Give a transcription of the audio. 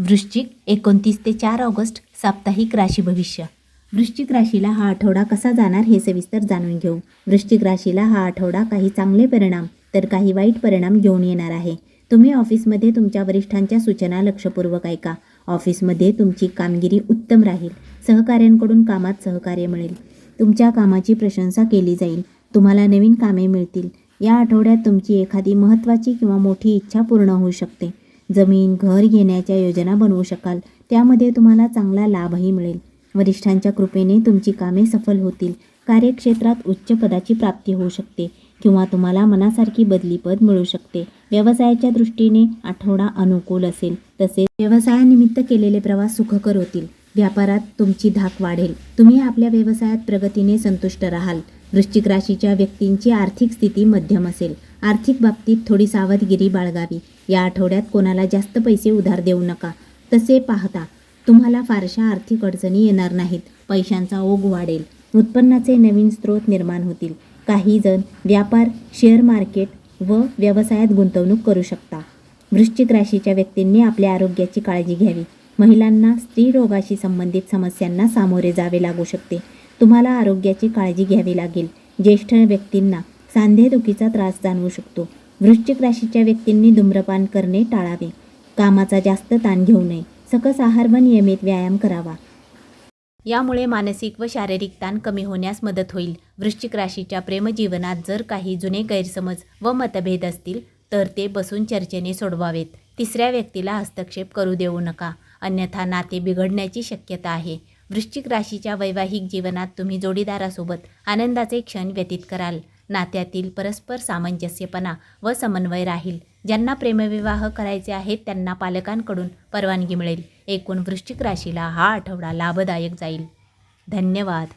वृश्चिक एकोणतीस ते चार ऑगस्ट साप्ताहिक राशी भविष्य. वृश्चिक राशीला हा आठवडा कसा जाणार हे सविस्तर जाणून घेऊ. वृश्चिक राशीला हा आठवडा काही चांगले परिणाम तर काही वाईट परिणाम घेऊन येणार आहे. तुम्ही ऑफिसमध्ये तुमच्या वरिष्ठांच्या सूचना लक्षपूर्वक ऐका. ऑफिसमध्ये तुमची कामगिरी उत्तम राहील. सहकाऱ्यांकडून कामात सहकार्य मिळेल. तुमच्या कामाची प्रशंसा केली जाईल. तुम्हाला नवीन कामे मिळतील. या आठवड्यात तुमची एखादी महत्त्वाची किंवा मोठी इच्छा पूर्ण होऊ शकते. जमीन घर घेण्याच्या योजना बनवू शकाल. त्यामध्ये तुम्हाला चांगला लाभही मिळेल. वरिष्ठांच्या कृपेने तुमची कामे सफल होतील. कार्यक्षेत्रात उच्च पदाची प्राप्ती होऊ शकते किंवा तुम्हाला मनासारखी बदलीपद मिळू शकते. व्यवसायाच्या दृष्टीने आठवडा अनुकूल असेल. तसेच व्यवसायानिमित्त केलेले प्रवास सुखकर होतील. व्यापारात तुमची धाक वाढेल. तुम्ही आपल्या व्यवसायात प्रगतीने संतुष्ट राहाल. वृश्चिक राशीच्या व्यक्तींची आर्थिक स्थिती मध्यम असेल. आर्थिक बाबतीत थोडी सावधगिरी बाळगावी. या आठवड्यात कोणाला जास्त पैसे उधार देऊ नका. तसे पाहता तुम्हाला फारशा आर्थिक अडचणी येणार नाहीत. पैशांचा ओघ वाढेल. उत्पन्नाचे नवीन स्रोत निर्माण होतील. काही जण व्यापार शेअर मार्केट व व्यवसायात गुंतवणूक करू शकता. वृश्चिक राशीच्या व्यक्तींनी आपल्या आरोग्याची काळजी घ्यावी. महिलांना स्त्री रोगाशी संबंधित समस्यांना सामोरे जावे लागू शकते. तुम्हाला आरोग्याची काळजी घ्यावी लागेल. ज्येष्ठ व्यक्तींना सांधेदुखीचा त्रास जाणवू शकतो. वृश्चिक राशीच्या व्यक्तींनी धूम्रपान करणे टाळावे. कामाचा जास्त ताण घेऊ नये. सकस आहार व नियमित व्यायाम करावा. यामुळे मानसिक व शारीरिक ताण कमी होण्यास मदत होईल. वृश्चिक राशीच्या प्रेमजीवनात जर काही जुने गैरसमज व मतभेद असतील तर ते बसून चर्चेने सोडवावेत. तिसऱ्या व्यक्तीला हस्तक्षेप करू देऊ नका. अन्यथा नाते बिघडण्याची शक्यता आहे. वृश्चिक राशीच्या वैवाहिक जीवनात तुम्ही जोडीदारासोबत आनंदाचे क्षण व्यतीत कराल. नात्यातील परस्पर सामंजस्यपणा व समन्वय राहील. ज्यांना प्रेमविवाह करायचे आहेत त्यांना पालकांकडून परवानगी मिळेल. एकूण वृश्चिक राशीला हा आठवडा लाभदायक जाईल. धन्यवाद.